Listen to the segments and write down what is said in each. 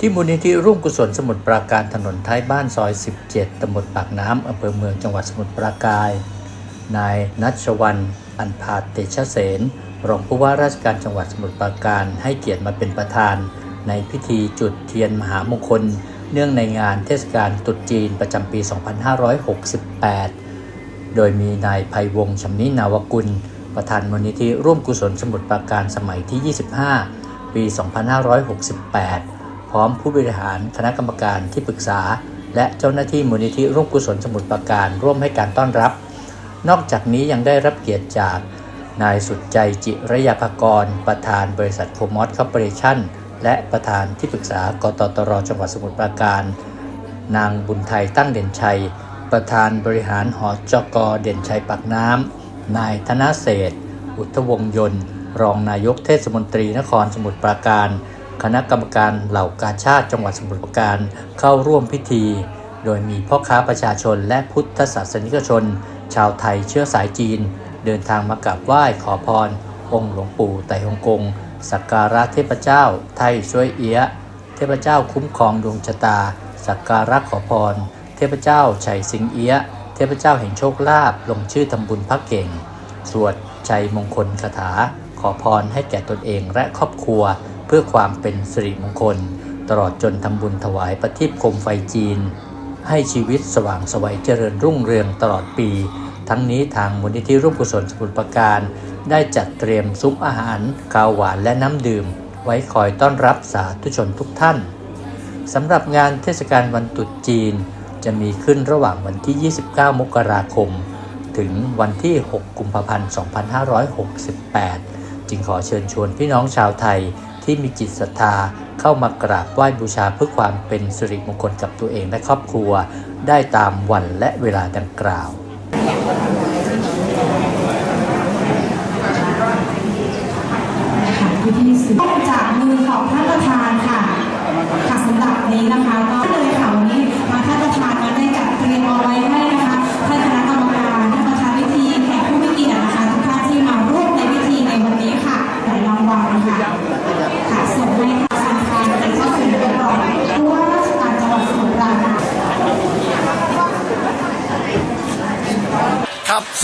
ที่มูลนิธิร่วมกุศลสมุทรปราการถนนท้ายบ้านซอย 17 ตำบลปากน้ำอำเภอเมืองจังหวัดสมุทรปราการ นายนัชวัน อันพาเตชะเสนรองผู้ว่าราชการจังหวัดสมุทรปราการให้เกียรติมาเป็นประธาน ในพิธีจุดเทียนมหามงคล เนื่องในงานเทศกาลตรุษจีนประจำปี 2568 โดยมีนายภัยวงชำนินาวกุล ประธานมูลนิธิร่วมกุศลสมุทรปราการสมัยที่ 25 ปี 2568 พร้อมผู้บริหารคณะกรรมการที่ปรึกษา และเจ้าหน้าที่มูลนิธิร่วมกุศลสมุทรปราการร่วมให้การต้อนรับ นอกจากนี้ยังได้รับเกียรติจากนายสุดใจจิระยาภกร ประธานบริษัทโคมอสคอร์ปอเรชั่น และประธานที่ปรึกษากตตรจังหวัดสมุทรปราการ นางบุญไทยตั้งเด่นชัย ประธานบริหารหอจกเด่นชัยปากน้ำ นายธนเศษ อุทวงยนต์ รองนายกเทศมนตรีนครสมุทรปราการ คณะกรรมการเหล่ากาชาติจังหวัดสมุทรปราการเข้าร่วมพิธี โดยมีพ่อค้าประชาชนและพุทธศาสนิกชน ชาวไทยเชื้อสายจีน เดินทางมากราบไหว้ขอพร องค์หลวงปู่ไต่ฮงกงสักการะเทพเจ้า ไทยช่วยเอียะเทพเจ้าคุ้มครองดวงชะตา สักการะขอพร เทพเจ้าชัยสิงเอียะเทพเจ้าแห่งโชคลาภลงชื่อทำบุญพระเก่ง สวดชัยมงคลคาถา ขอพรให้แก่ตนเองและครอบครัว เพื่อความเป็นสิริมงคล ตลอดจนทำบุญถวายประทีปโคมไฟจีน ให้ชีวิตสว่างไสวัยเจริญรุ่งเรืองตลอดปี ทั้งนี้ทางมูลนิธิร่วมกุศลสมุทรปราการ ได้จัดเตรียมซุ้มอาหารข้าวหวานและน้ำดื่ม ไว้คอยต้อนรับสาธุชนทุกท่านสำหรับงานเทศกาลวันตรุษจีน จะมีขึ้นระหว่างวันที่ 29 มกราคม ถึงวันที่ 6 กุมภาพันธ์ 2568 จึงขอเชิญชวนพี่น้องชาวไทย ที่มีจิตศรัทธาเข้ามากราบไหว้บูชาเพื่อความเป็นสิริมงคลกับตัวเองและครอบครัว ได้ตามวันและเวลาดังกล่าว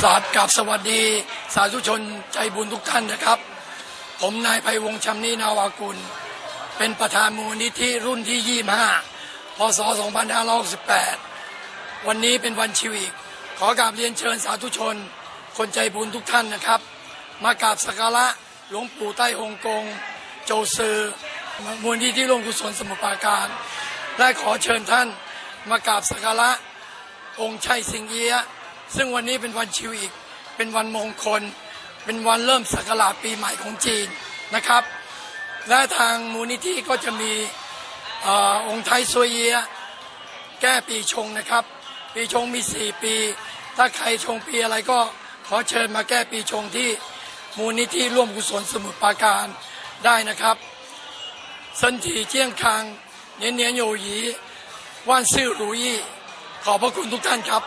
ครับสาธุกับสวัสดี สาธุชนใจบุญทุกท่านนะครับ ผมนายไพวงศ์ชำนีนาวากุล เป็นประธานมูลนิธิรุ่นที่ 25 พศ 2568 วันนี้เป็นวันชิวอีกขอกราบเรียนเชิญสาธุชน คนใจบุญทุกท่านนะครับ มากราบสักการะหลวงปู่ใต้ฮงกง โจซือมูลนิธิร่วมกุศลสมุทรปราการ และขอเชิญท่านมากราบสักการะองค์ชัยสิงเอียะ ซึ่งวันนี้เป็นวันชิวอีก เป็นวันมงคล เป็นวันเริ่มศักราชปีใหม่ของจีนนะครับ และทางมูลนิธิก็จะมีอองค์ไทยซวยเยแก้ปีชงนะครับ ปีชงมี 4 ปี ถ้าใครชงปีอะไรก็ขอเชิญมาแก้ปีชงที่มูลนิธิร่วมกุศลสมุทรปราการได้นะครับสันทีเจียงคังเนียนเนียนโยยีว่านซื่อรุยขอบพระคุณทุกท่านครับ